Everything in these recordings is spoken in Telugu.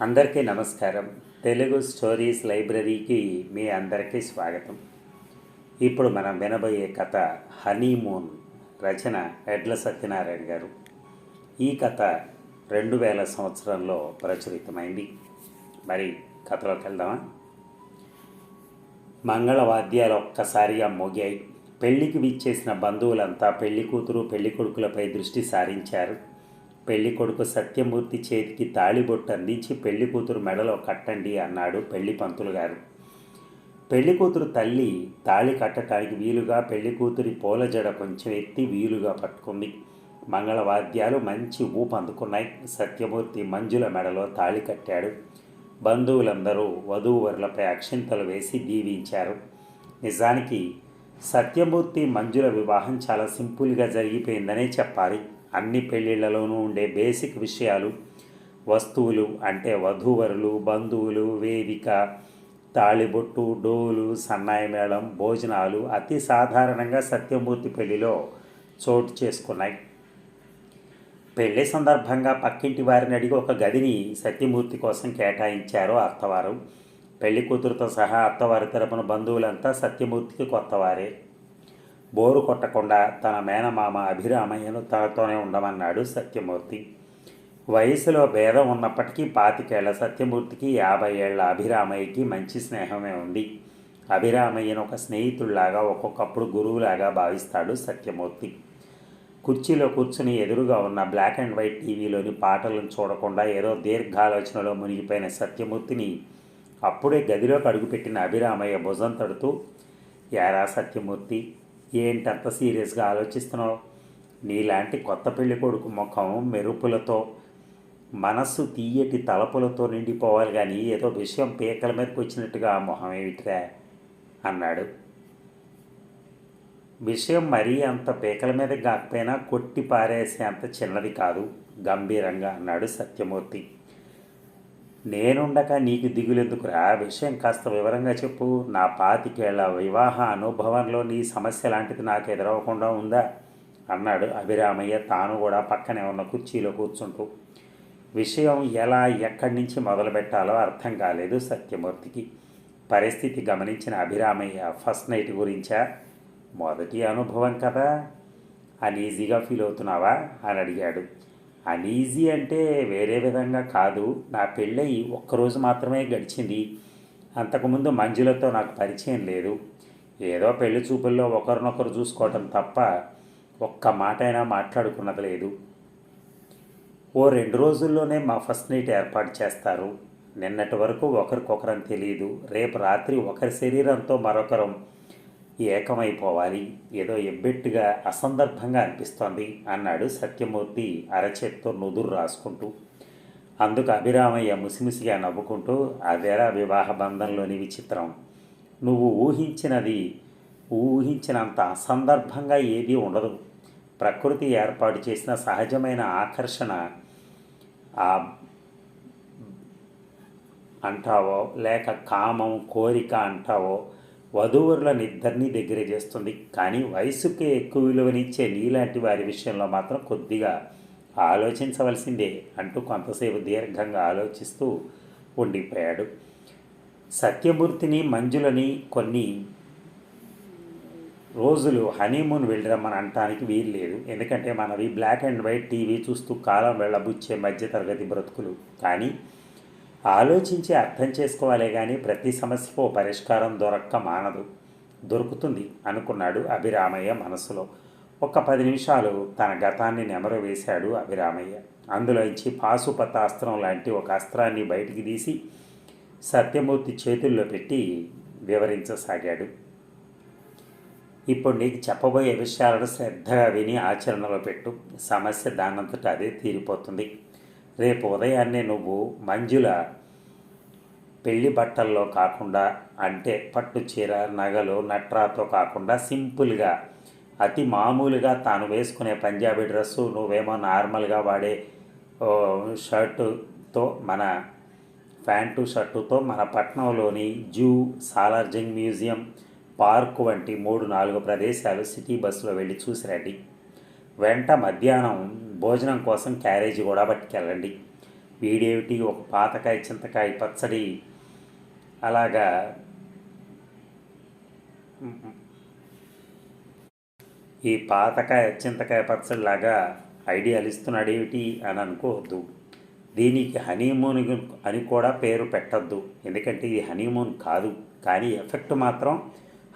అందరికీ నమస్కారం. తెలుగు స్టోరీస్ లైబ్రరీకి మీ అందరికీ స్వాగతం. ఇప్పుడు మనం వినబోయే కథ హనీమూన్ రచన ఎడ్ల సత్యనారాయణ గారు. ఈ కథ రెండు వేల సంవత్సరంలో ప్రచురితమైంది. మరి కథలోకి వెళ్దామా? మంగళవాద్యాలు ఒక్కసారిగా మోగాయి. పెళ్ళికి విచ్చేసిన బంధువులంతా పెళ్ళి కూతురు పెళ్ళి కొడుకులపై దృష్టి సారించారు. పెళ్ళి కొడుకు సత్యమూర్తి చేతికి తాళిబొట్టు అందించి పెళ్ళి కూతురు మెడలో కట్టండి అన్నాడు పెళ్ళి పంతులు గారు. పెళ్ళి కూతురు తల్లి తాళి కట్టడానికి వీలుగా పెళ్ళి కూతురి పూల జడ కొంచెం ఎత్తి వీలుగా పట్టుకుంది. మంగళవాద్యాలు మంచి ఊపు అందుకున్నాయి. సత్యమూర్తి మంజుల మెడలో తాళి కట్టాడు. బంధువులందరూ వధూవరులపై అక్షింతలు వేసి దీవించారు. నిజానికి సత్యమూర్తి మంజుల వివాహం చాలా సింపుల్గా జరిగిపోయిందనే చెప్పాలి. అన్ని పెళ్ళిళ్ళలోనూ ఉండే బేసిక్ విషయాలు వస్తువులు అంటే వధూవరులు బంధువులు వేదిక తాళిబొట్టు డోలు సన్నాయి మేళం భోజనాలు అతి సాధారణంగా సత్యమూర్తి పెళ్ళిలో చోటు చేసుకున్నాయి. పెళ్ళి సందర్భంగా పక్కింటి వారిని అడిగి ఒక గదిని సత్యమూర్తి కోసం కేటాయించారు అత్తవారు. పెళ్ళి కూతురుతో సహా అత్తవారి తరపున బంధువులంతా సత్యమూర్తికి కొత్తవారే. బోరు కొట్టకుండా తన మేనమామ అభిరామయ్యను తనతోనే ఉండమన్నాడు సత్యమూర్తి. వయసులో భేదం ఉన్నప్పటికీ పాతికేళ్ళ సత్యమూర్తికి యాభై ఏళ్ళ అభిరామయ్యకి మంచి స్నేహమే ఉంది. అభిరామయ్యను ఒక స్నేహితుల్లాగా ఒక్కొక్కప్పుడు గురువులాగా భావిస్తాడు సత్యమూర్తి. కుర్చీలో కూర్చుని ఎదురుగా ఉన్న బ్లాక్ అండ్ వైట్ టీవీలోని పాటలను చూడకుండా ఏదో దీర్ఘాలోచనలో మునిగిపోయిన సత్యమూర్తిని అప్పుడే గదిలోకి అడుగుపెట్టిన అభిరామయ్య భుజం తడుతూ యారా సత్యమూర్తి ఏంటంత సీరియస్గా ఆలోచిస్తున్నావు? నీలాంటి కొత్త పెళ్ళి కొడుకు ముఖం మెరుపులతో మనస్సు తీయటి తలపులతో నిండిపోవాలి కానీ ఏదో విషయం పీకల మీదకి వచ్చినట్టుగా ఆ మొహం ఏమిట్రా? అన్నాడు. విషయం మరీ అంత పీకల మీద కాకపోయినా కొట్టి పారేసే అంత చిన్నది కాదు గంభీరంగా అన్నాడు సత్యమూర్తి. నేనుండక నీకు దిగులెందుకురా? విషయం కాస్త వివరంగా చెప్పు. నా పాతికేళ్ళ వివాహ అనుభవంలో నీ సమస్య లాంటిది నాకు ఎదురవ్వకుండా ఉందా? అన్నాడు అభిరామయ్య. తాను కూడా పక్కనే ఉన్న కుర్చీలో కూర్చుంటూ. విషయం ఎలా ఎక్కడి నుంచి మొదలు పెట్టాలో అర్థం కాలేదు సత్యమూర్తికి. పరిస్థితి గమనించిన అభిరామయ్య ఫస్ట్ నైట్ గురించా? మొదటి అనుభవం కదా? అనీజీగా ఫీల్ అవుతున్నావా? అని అడిగాడు. అనీజీ అంటే వేరే విధంగా కాదు. నా పెళ్ళయి ఒక్కరోజు మాత్రమే గడిచింది. అంతకుముందు మంజులతో నాకు పరిచయం లేదు. ఏదో పెళ్ళి చూపుల్లో ఒకరినొకరు చూసుకోవటం తప్ప ఒక్క మాట అయినా మాట్లాడుకున్నది లేదు. ఓ రెండు రోజుల్లోనే మా ఫస్ట్ నైట్ ఏర్పాటు చేస్తారు. నిన్నటి వరకు ఒకరికొకరం తెలియదు రేపు రాత్రి ఒకరి శరీరంతో మరొకరం ఏకమైపోవాలి. ఏదో ఎబ్బెట్టుగా అసందర్భంగా అనిపిస్తోంది అన్నాడు సత్యమూర్తి అరచేత్తో నుదురు రాసుకుంటూ. అందుకు అభిరామయ్య ముసిముసిగా నవ్వుకుంటూ అదేరా వివాహ బంధంలోని విచిత్రం. నువ్వు ఊహించినది ఊహించినంత అసందర్భంగా ఏదీ ఉండదు. ప్రకృతి ఏర్పాటు చేసిన సహజమైన ఆకర్షణ ఆ అంటావో లేక కామం కోరిక అంటావో వధూవరులను ఇద్దరినీ దగ్గర చేస్తుంది. కానీ వయసుకే ఎక్కువ విలువనిచ్చే నీలాంటి వారి విషయంలో మాత్రం కొద్దిగా ఆలోచించవలసిందే అంటూ కొంతసేపు దీర్ఘంగా ఆలోచిస్తూ ఉండిపోయాడు. సత్యమూర్తిని మంజులని కొన్ని రోజులు హనీమూన్ వెళ్ళిరమ్మని అనటానికి వీలు లేదు. ఎందుకంటే మనవి బ్లాక్ అండ్ వైట్ టీవీ చూస్తూ కాలం వెళ్ళబుచ్చే మధ్యతరగతి బ్రతుకులు. కానీ ఆలోచించి అర్థం చేసుకోవాలే కానీ ప్రతి సమస్యకు ఓ పరిష్కారం దొరక్క మానదు. దొరుకుతుంది అనుకున్నాడు అభిరామయ్య మనసులో. ఒక పది నిమిషాలు తన గతాన్ని నెమరు వేశాడు అభిరామయ్య. అందులోంచి పాశుపతాస్త్రం లాంటి ఒక అస్త్రాన్ని బయటికి తీసి సత్యమూర్తి చేతుల్లో పెట్టి వివరించసాగాడు. ఇప్పుడు నీకు చెప్పబోయే విషయాలను శ్రద్ధగా విని ఆచరణలో పెట్టు. సమస్య దానంతటా అదే తీరిపోతుంది. రేపు ఉదయాన్నే నువ్వు మంజుల పెళ్ళి బట్టల్లో కాకుండా అంటే పట్టు చీర నగలు నట్రాతో కాకుండా సింపుల్గా అతి మామూలుగా తాను వేసుకునే పంజాబీ డ్రెస్సు నువ్వేమో నార్మల్గా వాడే షర్టుతో మన ప్యాంటు షర్టుతో మన పట్నంలోని జూ సాలార్జంగ్ మ్యూజియం పార్క్ వంటి మూడు నాలుగు ప్రదేశాలు సిటీ బస్సులో వెళ్ళి చూసి రండి వెంట మధ్యాహ్నం భోజనం కోసం క్యారేజీ కూడా పట్టుకెళ్ళండి. వీడేమిటి? ఒక పాతకాయ చింతకాయ పచ్చడి. అలాగా. ఈ పాతకాయ చింతకాయ పచ్చడిలాగా ఐడియాలు ఇస్తున్నాడు ఏమిటి అని అనుకోవద్దు. దీనికి హనీమూన్ అని కూడా పేరు పెట్టద్దు. ఎందుకంటే ఇది హనీమూన్ కాదు. కానీ ఎఫెక్ట్ మాత్రం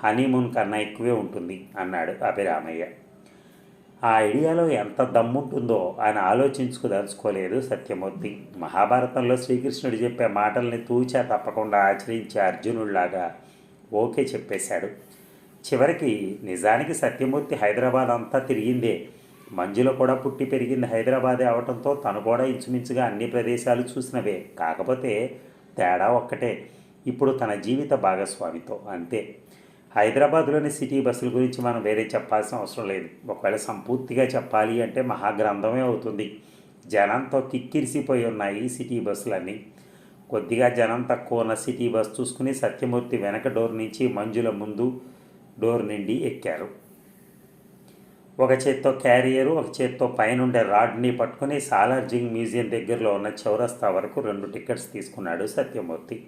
హనీమూన్ కన్నా ఎక్కువే ఉంటుంది అన్నాడు అభిరామయ్య. ఆ ఐడియాలో ఎంత దమ్ముంటుందో ఆయన ఆలోచించుకుదలుచుకోలేదు సత్యమూర్తి. మహాభారతంలో శ్రీకృష్ణుడు చెప్పే మాటల్ని తూచా తప్పకుండా ఆచరించే అర్జునుడిలాగా ఓకే చెప్పేశాడు. చివరికి నిజానికి సత్యమూర్తి హైదరాబాద్ అంతా తిరిగిందే. మంజులో కూడా పుట్టి పెరిగింది హైదరాబాదే అవటంతో తను కూడా ఇంచుమించుగా అన్ని ప్రదేశాలు చూసినవే. కాకపోతే తేడా ఒక్కటే. ఇప్పుడు తన జీవిత భాగస్వామితో అంతే. హైదరాబాద్లోని సిటీ బస్సుల గురించి మనం వేరే చెప్పాల్సిన అవసరం లేదు. ఒకవేళ సంపూర్తిగా చెప్పాలి అంటే మహాగ్రంథమే అవుతుంది. జనంతో కిక్కిరిసిపోయి ఉన్నాయి సిటీ బస్సులన్నీ. కొద్దిగా జనం తక్కువ ఉన్న సిటీ బస్ చూసుకుని సత్యమూర్తి వెనక డోర్ నుంచి మంజుల ముందు డోర్ నిండి ఎక్కారు. ఒక చేత్తో క్యారియరు ఒక చేత్తో పైనుండే రాడ్ని పట్టుకుని సాలార్జింగ్ మ్యూజియం దగ్గరలో ఉన్న చౌరస్తా వరకు రెండు టికెట్స్ తీసుకున్నాడు సత్యమూర్తి.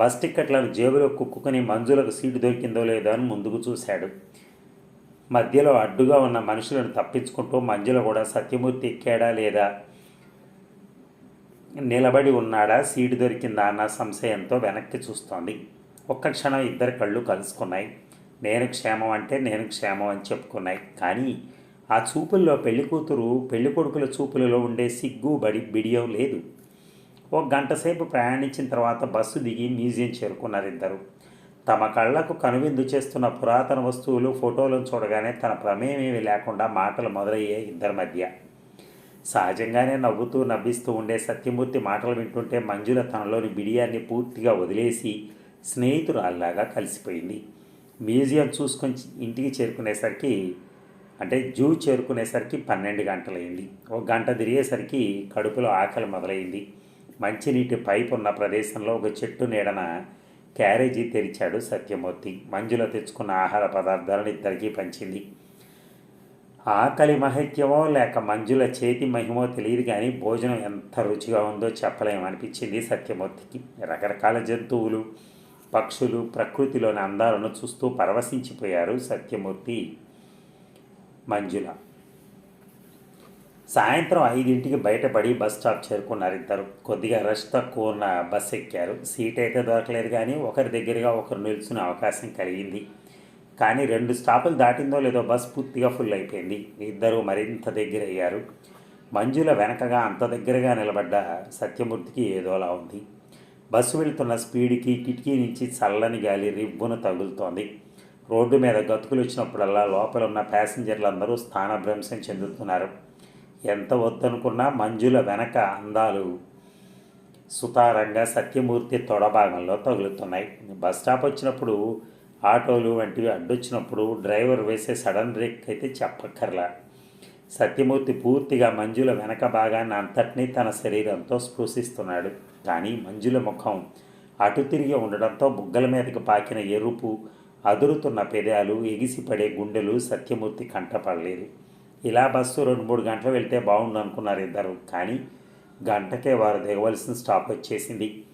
బస్ టిక్కెట్లను జేబులో కుక్కుని మంజులకు సీటు దొరికిందో లేదో అని ముందుకు చూశాడు. మధ్యలో అడ్డుగా ఉన్న మనుషులను తప్పించుకుంటూ మంజుల కూడా సత్యమూర్తి ఎక్కాడా లేదా? నిలబడి ఉన్నాడా? సీటు దొరికిందా? అన్న సంశయంతో వెనక్కి చూస్తోంది. ఒక్క క్షణం ఇద్దరు కళ్ళు కలుసుకున్నాయి. నేను క్షేమం అంటే నేను క్షేమం అని చెప్పుకున్నాయి. కానీ ఆ చూపుల్లో పెళ్ళి కూతురు పెళ్ళి కొడుకుల చూపులలో ఉండే సిగ్గు బడి బిడియం లేదు. ఒక గంట సేపు ప్రయాణించిన తర్వాత బస్సు దిగి మ్యూజియం చేరుకున్నారు ఇద్దరు. తమ కళ్ళకు కనువిందు చేస్తున్న పురాతన వస్తువులు ఫోటోలను చూడగానే తన ప్రమేయమేమి లేకుండా మాటలు మొదలయ్యాయి ఇద్దరి మధ్య. సహజంగానే నవ్వుతూ నవ్విస్తూ ఉండే సత్యమూర్తి మాటలు వింటుంటే మంజుల తనలోని బిడియాన్ని పూర్తిగా వదిలేసి స్నేహితురాల్లాగా కలిసిపోయింది. మ్యూజియం చూసుకొని ఇంటికి చేరుకునేసరికి అంటే జూ చేరుకునేసరికి పన్నెండు గంటలైంది ఒక గంట తిరిగేసరికి కడుపులో ఆకలి మొదలైంది మంచినీటి పైప్ ఉన్న ప్రదేశంలో ఒక చెట్టు నీడన క్యారేజీ తెరిచాడు సత్యమూర్తి. మంజుల తెచ్చుకున్న ఆహార పదార్థాలను ఇద్దరికీ పంచింది. ఆకలి మహత్యమో లేక మంజుల చేతి మహిమో తెలియదు కానీ భోజనం ఎంత రుచిగా ఉందో చెప్పలేమనిపించింది సత్యమూర్తికి. రకరకాల జంతువులు పక్షులు ప్రకృతిలోని అందాలను చూస్తూ పరవశించిపోయారు సత్యమూర్తి మంజుల. సాయంత్రం ఐదింటికి బయటపడి బస్ స్టాప్ చేరుకున్నారు ఇద్దరు. కొద్దిగా రష్ తక్కువ ఉన్న బస్ ఎక్కారు. సీట్ అయితే దొరకలేదు కానీ ఒకరి దగ్గరగా ఒకరు నిల్చునే అవకాశం కలిగింది. కానీ రెండు స్టాపులు దాటిందో లేదో బస్ పూర్తిగా ఫుల్ అయిపోయింది. ఇద్దరు మరింత దగ్గర అయ్యారు మంజుల వెనకగా అంత దగ్గరగా నిలబడ్డ సత్యమూర్తికి ఏదోలా ఉంది. బస్సు వెళుతున్న స్పీడ్కి కిటికీ నుంచి చల్లని గాలి రిబ్బున తగులుతోంది. రోడ్డు మీద గతుకులు వచ్చినప్పుడల్లా లోపల ఉన్న ప్యాసింజర్లందరూ స్థానభ్రంశం చెందుతున్నారు. ఎంత వద్దనుకున్నా మంజుల వెనక అందాలు సుతారంగా సత్యమూర్తి తొడభాగంలో తగులుతున్నాయి. బస్ స్టాప్ వచ్చినప్పుడు ఆటోలు వంటివి అడ్డొచ్చినప్పుడు డ్రైవర్ వేసే సడన్ బ్రేక్ అయితే చెప్పక్కర్లా. సత్యమూర్తి పూర్తిగా మంజుల వెనక భాగాన్ని అంతటినీ తన శరీరంతో స్పృశిస్తున్నాడు. కానీ మంజుల ముఖం అటు తిరిగి ఉండడంతో బుగ్గల మీదకి పాకిన ఎరుపు అదురుతున్న పెదాలు ఎగిసిపడే గుండెలు సత్యమూర్తి కంటపడలేదు. ఇలా బస్సు రెండు మూడు గంటలు వెళ్తే బాగుండు అనుకున్నారు ఇద్దరు కానీ గంటకే వారు దిగవలసిన స్టాప్ వచ్చేసింది.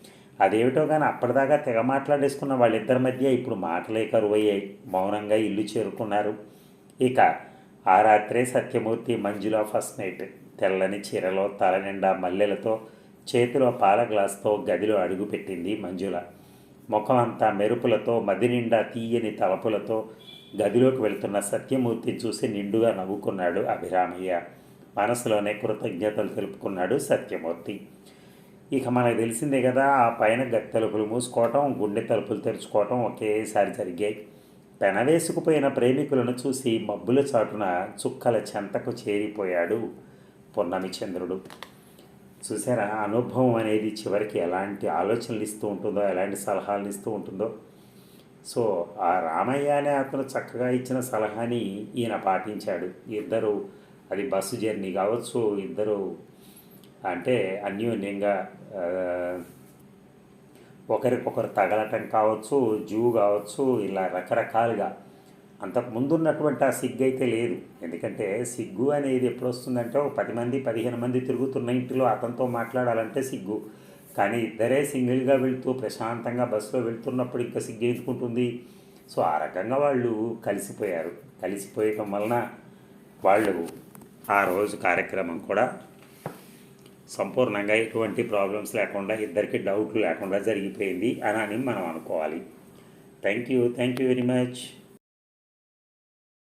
అదేమిటో కానీ అప్పటిదాకా తెగ మాట్లాడేసుకున్న వాళ్ళిద్దరి మధ్య ఇప్పుడు మాటలే కరువయ్యాయి. మౌనంగా ఇల్లు చేరుకున్నారు. ఇక ఆ రాత్రే సత్యమూర్తి మంజుల ఫస్ట్ నైట్. తెల్లని చీరలో తల నిండా మల్లెలతో చేతిలో పాల గ్లాస్తో గదిలో అడుగుపెట్టింది మంజుల. ముఖం అంతా మెరుపులతో మదినిండా తీయని తలపులతో గదిలోకి వెళ్తున్న సత్యమూర్తిని చూసి నిండుగా నవ్వుకున్నాడు అభిరామయ్య. మనసులోనే కృతజ్ఞతలు తెలుపుకున్నాడు సత్యమూర్తి. ఇక మనకు తెలిసిందే కదా ఆ పైన గది తలుపులు మూసుకోవటం గుండె తలుపులు తెరుచుకోవటం ఒకేసారి జరిగాయి. పెనవేసుకుపోయిన ప్రేమికులను చూసి మబ్బుల చాటున చుక్కల చెంతకు చేరిపోయాడు పొన్నమిచంద్రుడు. చూసారా? అనుభవం అనేది చివరికి ఎలాంటి ఆలోచనలు ఇస్తూ ఉంటుందో ఎలాంటి సలహాలు ఇస్తూ ఉంటుందో. సో ఆ రామయ్య అనే అతను చక్కగా ఇచ్చిన సలహాని ఈయన పాటించాడు. ఇద్దరు అది బస్సు జర్నీ కావచ్చు ఇద్దరు అంటే అన్యోన్యంగా ఒకరికొకరు తగలటం కావచ్చు జూ కావచ్చు ఇలా రకరకాలుగా అంతకు ముందు ఉన్నటువంటి ఆ సిగ్గు అయితే లేదు. ఎందుకంటే సిగ్గు అనేది ఎప్పుడు వస్తుందంటే ఒక పది మంది పదిహేను మంది తిరుగుతున్న ఇంటిలో అతనితో మాట్లాడాలంటే సిగ్గు. కానీ ఇద్దరే సింగిల్గా వెళ్తూ ప్రశాంతంగా బస్సులో వెళ్తున్నప్పుడు ఇంకా సిగ్గు ఎందుకుంటుంది? సో ఆ రకంగా వాళ్ళు కలిసిపోయారు. కలిసిపోయటం వలన వాళ్ళు ఆ రోజు కార్యక్రమం కూడా సంపూర్ణంగా ఎటువంటి ప్రాబ్లమ్స్ లేకుండా ఇద్దరికి డౌట్లు లేకుండా జరిగిపోయింది అని అని మనం అనుకోవాలి. Thank you. Thank you very much.